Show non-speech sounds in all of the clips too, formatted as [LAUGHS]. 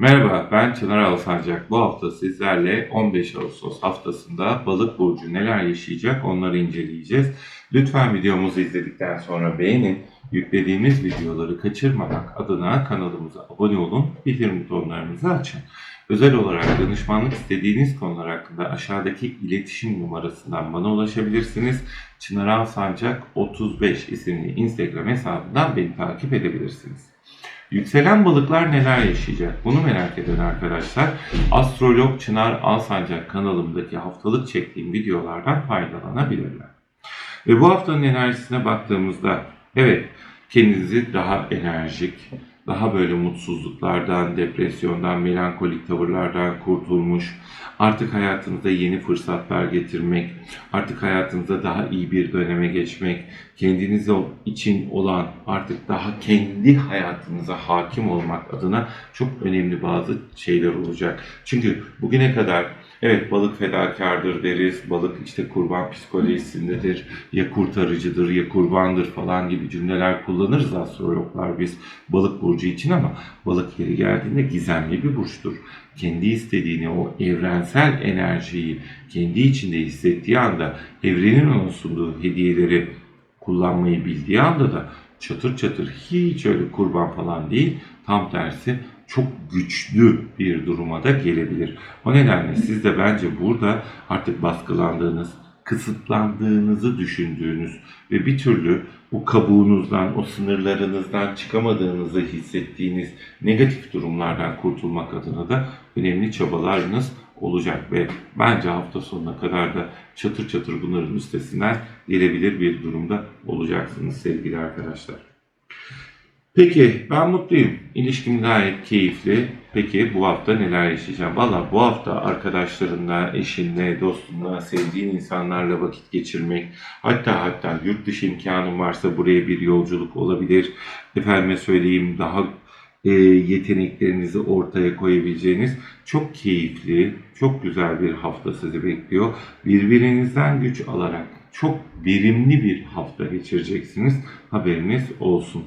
Merhaba, ben Çınar Alsancak. Bu hafta sizlerle 15 Ağustos haftasında Balık Burcu neler yaşayacak onları inceleyeceğiz. Lütfen videomuzu izledikten sonra beğenin. Yüklediğimiz videoları kaçırmamak adına kanalımıza abone olun, bildirim butonlarınızı açın. Özel olarak danışmanlık istediğiniz konular hakkında aşağıdaki iletişim numarasından bana ulaşabilirsiniz. Çınar Alsancak 35 isimli Instagram hesabından beni takip edebilirsiniz. Yükselen balıklar neler yaşayacak? Bunu merak eden arkadaşlar Astrolog Çınar Alsancak kanalımdaki haftalık çektiğim videolardan faydalanabilirler. Ve bu haftanın enerjisine baktığımızda evet kendinizi daha enerjik, daha böyle mutsuzluklardan, depresyondan, melankolik tavırlardan kurtulmuş, artık hayatınıza yeni fırsatlar getirmek, artık hayatınıza daha iyi bir döneme geçmek, kendiniz için olan artık daha kendi hayatınıza hakim olmak adına çok önemli bazı şeyler olacak. Çünkü bugüne kadar evet balık fedakardır deriz, balık işte kurban psikolojisindedir, ya kurtarıcıdır ya kurbandır falan gibi cümleler kullanırız astrologlar biz balık burcu için ama balık yeri geldiğinde gizemli bir burçtur. Kendi istediğini o evrensel enerjiyi kendi içinde hissettiği anda evrenin ona sunduğu hediyeleri kullanmayı bildiği anda da çatır çatır hiç öyle kurban falan değil tam tersi çok güçlü bir duruma da gelebilir. O nedenle siz de bence burada artık baskılandığınız, kısıtlandığınızı düşündüğünüz ve bir türlü o kabuğunuzdan, o sınırlarınızdan çıkamadığınızı hissettiğiniz negatif durumlardan kurtulmak adına da önemli çabalarınız olacak ve bence hafta sonuna kadar da çatır çatır bunların üstesinden gelebilir bir durumda olacaksınız sevgili arkadaşlar. Peki ben mutluyum. İlişkim gayet keyifli. Peki bu hafta neler yaşayacağım? Valla bu hafta arkadaşlarınla, eşinle, dostunla, sevdiğin insanlarla vakit geçirmek, hatta hatta yurt dışı imkanın varsa buraya bir yolculuk olabilir. Efendime söyleyeyim daha e, yeteneklerinizi ortaya koyabileceğiniz çok keyifli, çok güzel bir hafta sizi bekliyor. Birbirinizden güç alarak çok verimli bir hafta geçireceksiniz. Haberiniz olsun.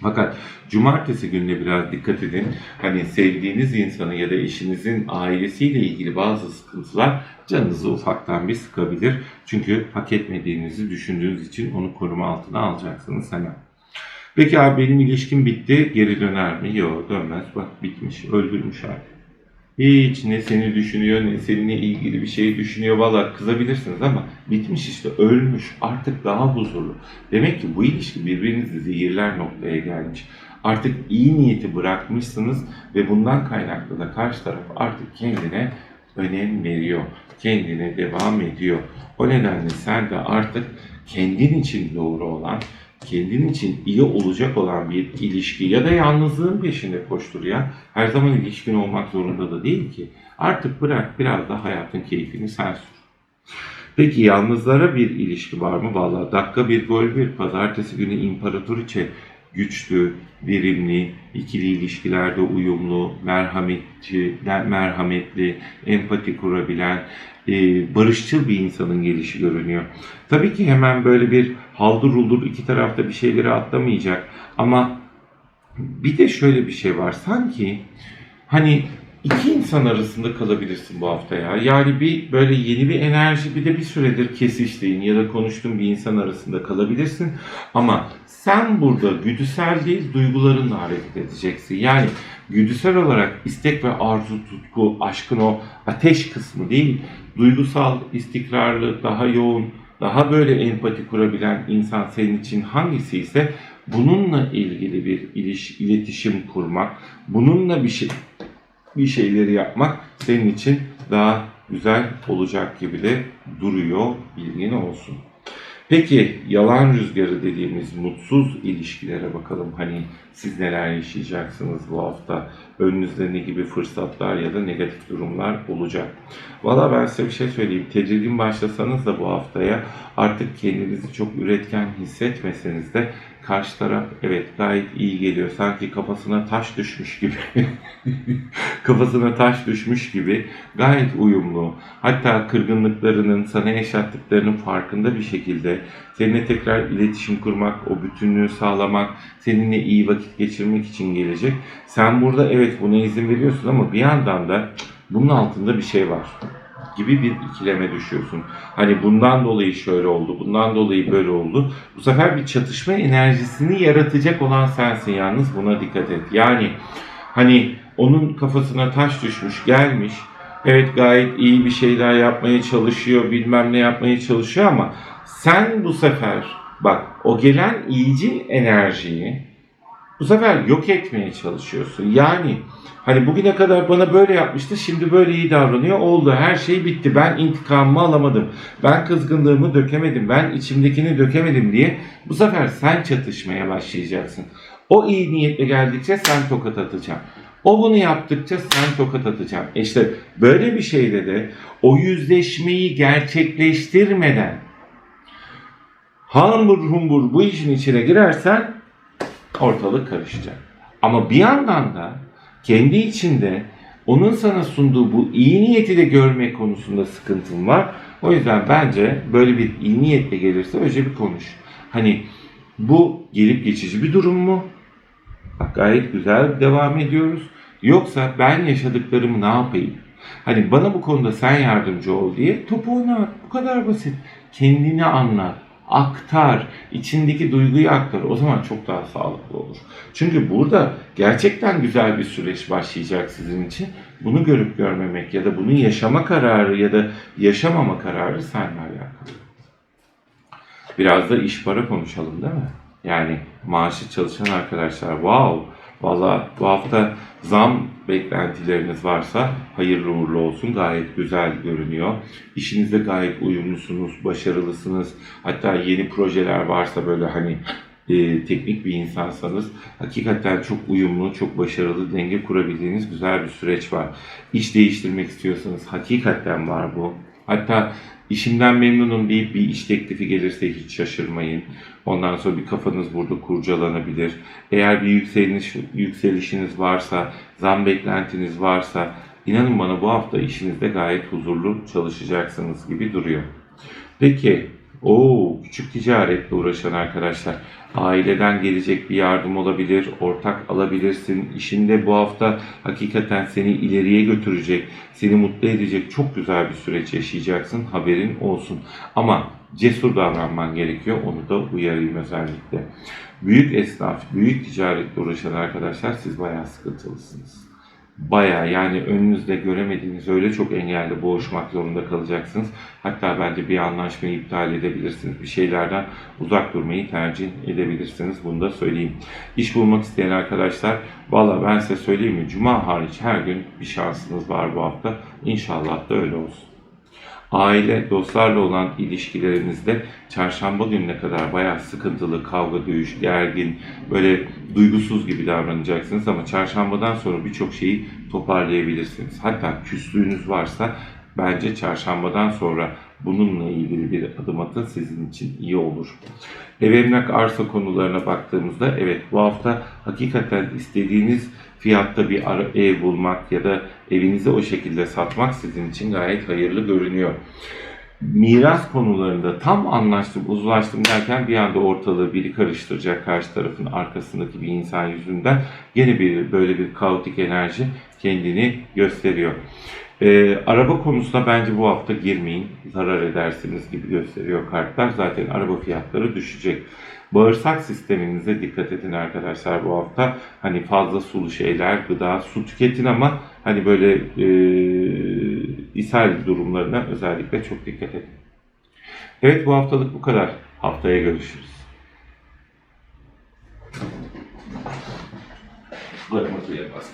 Fakat cumartesi gününe biraz dikkat edin. Hani sevdiğiniz insanın ya da eşinizin ailesiyle ilgili bazı sıkıntılar canınızı ufaktan bir sıkabilir. Çünkü hak etmediğinizi düşündüğünüz için onu koruma altına alacaksınız hemen. Peki abi benim ilişkim bitti, geri döner mi? Yok dönmez. Bak bitmiş, öldürmüş artık. Hiç ne seni düşünüyor ne seninle ilgili bir şey düşünüyor. Valla kızabilirsiniz ama bitmiş işte ölmüş artık daha huzurlu. Demek ki bu ilişki birbirinizi zehirler noktaya gelmiş. Artık iyi niyeti bırakmışsınız ve bundan kaynaklı da karşı taraf artık kendine önem veriyor. Kendine devam ediyor. O nedenle sen de artık kendin için doğru olan kendin için iyi olacak olan bir ilişki ya da yalnızlığın peşinde koştur ya. Her zaman ilişkin olmak zorunda da değil ki. Artık bırak biraz da hayatın keyfini sen sür. Peki yalnızlara bir ilişki var mı? Valla dakika bir gol bir pazartesi günü imparatoriçe güçlü, verimli, ikili ilişkilerde uyumlu, merhametli, merhametli, empati kurabilen, e, barışçıl bir insanın gelişi görünüyor. Tabii ki hemen böyle bir haldır uldur iki tarafta bir şeyleri atlamayacak ama bir de şöyle bir şey var sanki hani iki insan arasında kalabilirsin bu hafta ya. Yani bir böyle yeni bir enerji bir de bir süredir kesiştiğin ya da konuştuğun bir insan arasında kalabilirsin. Ama sen burada güdüsel değil duygularınla hareket edeceksin. Yani güdüsel olarak istek ve arzu, tutku, aşkın o ateş kısmı değil, duygusal, istikrarlı, daha yoğun, daha böyle empati kurabilen insan senin için hangisi ise bununla ilgili bir iliş, iletişim kurmak, bununla bir şey bir şeyleri yapmak senin için daha güzel olacak gibi de duruyor bilgin olsun. Peki yalan rüzgarı dediğimiz mutsuz ilişkilere bakalım. Hani siz neler yaşayacaksınız bu hafta? Önünüzde ne gibi fırsatlar ya da negatif durumlar olacak? Valla ben size bir şey söyleyeyim. Tedirgin başlasanız da bu haftaya artık kendinizi çok üretken hissetmeseniz de Karşı taraf evet gayet iyi geliyor. Sanki kafasına taş düşmüş gibi. [LAUGHS] kafasına taş düşmüş gibi gayet uyumlu. Hatta kırgınlıklarının, sana yaşattıklarının farkında bir şekilde seninle tekrar iletişim kurmak, o bütünlüğü sağlamak, seninle iyi vakit geçirmek için gelecek. Sen burada evet buna izin veriyorsun ama bir yandan da "Cık, bunun altında bir şey var gibi bir ikileme düşüyorsun. Hani bundan dolayı şöyle oldu, bundan dolayı böyle oldu. Bu sefer bir çatışma enerjisini yaratacak olan sensin yalnız buna dikkat et. Yani hani onun kafasına taş düşmüş, gelmiş. Evet gayet iyi bir şeyler yapmaya çalışıyor, bilmem ne yapmaya çalışıyor ama sen bu sefer bak o gelen iyicil enerjiyi bu sefer yok etmeye çalışıyorsun. Yani hani bugüne kadar bana böyle yapmıştı şimdi böyle iyi davranıyor oldu her şey bitti ben intikamımı alamadım ben kızgınlığımı dökemedim ben içimdekini dökemedim diye bu sefer sen çatışmaya başlayacaksın. O iyi niyetle geldikçe sen tokat atacaksın. O bunu yaptıkça sen tokat atacaksın. E İşte böyle bir şeyde de o yüzleşmeyi gerçekleştirmeden hambur humbur bu işin içine girersen ortalık karışacak. Ama bir yandan da kendi içinde onun sana sunduğu bu iyi niyeti de görmek konusunda sıkıntın var. O yüzden bence böyle bir iyi niyetle gelirse önce bir konuş. Hani bu gelip geçici bir durum mu? Bak gayet güzel devam ediyoruz. Yoksa ben yaşadıklarımı ne yapayım? Hani bana bu konuda sen yardımcı ol diye topu ona at. Bu kadar basit. Kendini anlat aktar, içindeki duyguyu aktar. O zaman çok daha sağlıklı olur. Çünkü burada gerçekten güzel bir süreç başlayacak sizin için. Bunu görüp görmemek ya da bunu yaşama kararı ya da yaşamama kararı seninle alakalı. Biraz da iş para konuşalım değil mi? Yani maaşı çalışan arkadaşlar wow Valla bu hafta zam beklentileriniz varsa hayırlı uğurlu olsun. Gayet güzel görünüyor. İşinizde gayet uyumlusunuz, başarılısınız. Hatta yeni projeler varsa böyle hani e, teknik bir insansanız hakikaten çok uyumlu, çok başarılı, denge kurabildiğiniz güzel bir süreç var. İş değiştirmek istiyorsanız hakikaten var bu. Hatta işimden memnunum deyip bir iş teklifi gelirse hiç şaşırmayın. Ondan sonra bir kafanız burada kurcalanabilir. Eğer bir yükseliş, yükselişiniz varsa, zam beklentiniz varsa inanın bana bu hafta işinizde gayet huzurlu çalışacaksınız gibi duruyor. Peki, o küçük ticaretle uğraşan arkadaşlar aileden gelecek bir yardım olabilir, ortak alabilirsin. İşinde bu hafta hakikaten seni ileriye götürecek, seni mutlu edecek çok güzel bir süreç yaşayacaksın. Haberin olsun. Ama cesur davranman gerekiyor. Onu da uyarayım özellikle. Büyük esnaf, büyük ticaretle uğraşan arkadaşlar siz bayağı sıkıntılısınız. Bayağı yani önünüzde göremediğiniz öyle çok engelle boğuşmak zorunda kalacaksınız. Hatta bence bir anlaşmayı iptal edebilirsiniz. Bir şeylerden uzak durmayı tercih edebilirsiniz. Bunu da söyleyeyim. İş bulmak isteyen arkadaşlar valla ben size söyleyeyim mi? Cuma hariç her gün bir şansınız var bu hafta. İnşallah da öyle olsun. Aile, dostlarla olan ilişkilerinizde çarşamba gününe kadar bayağı sıkıntılı, kavga, dövüş, gergin, böyle duygusuz gibi davranacaksınız ama çarşambadan sonra birçok şeyi toparlayabilirsiniz. Hatta küslüğünüz varsa bence çarşambadan sonra bununla ilgili bir adım atın sizin için iyi olur. Ev emlak arsa konularına baktığımızda evet bu hafta hakikaten istediğiniz fiyatta bir ev bulmak ya da evinizi o şekilde satmak sizin için gayet hayırlı görünüyor. Miras konularında tam anlaştım, uzlaştım derken bir anda ortalığı biri karıştıracak karşı tarafın arkasındaki bir insan yüzünden gene bir böyle bir kaotik enerji kendini gösteriyor. Ee, araba konusunda bence bu hafta girmeyin. Zarar edersiniz gibi gösteriyor kartlar. Zaten araba fiyatları düşecek. Bağırsak sisteminize dikkat edin arkadaşlar bu hafta. Hani fazla sulu şeyler, gıda, su tüketin ama hani böyle e, ishal durumlarına özellikle çok dikkat edin. Evet bu haftalık bu kadar. Haftaya görüşürüz. Bırakma suya bastı.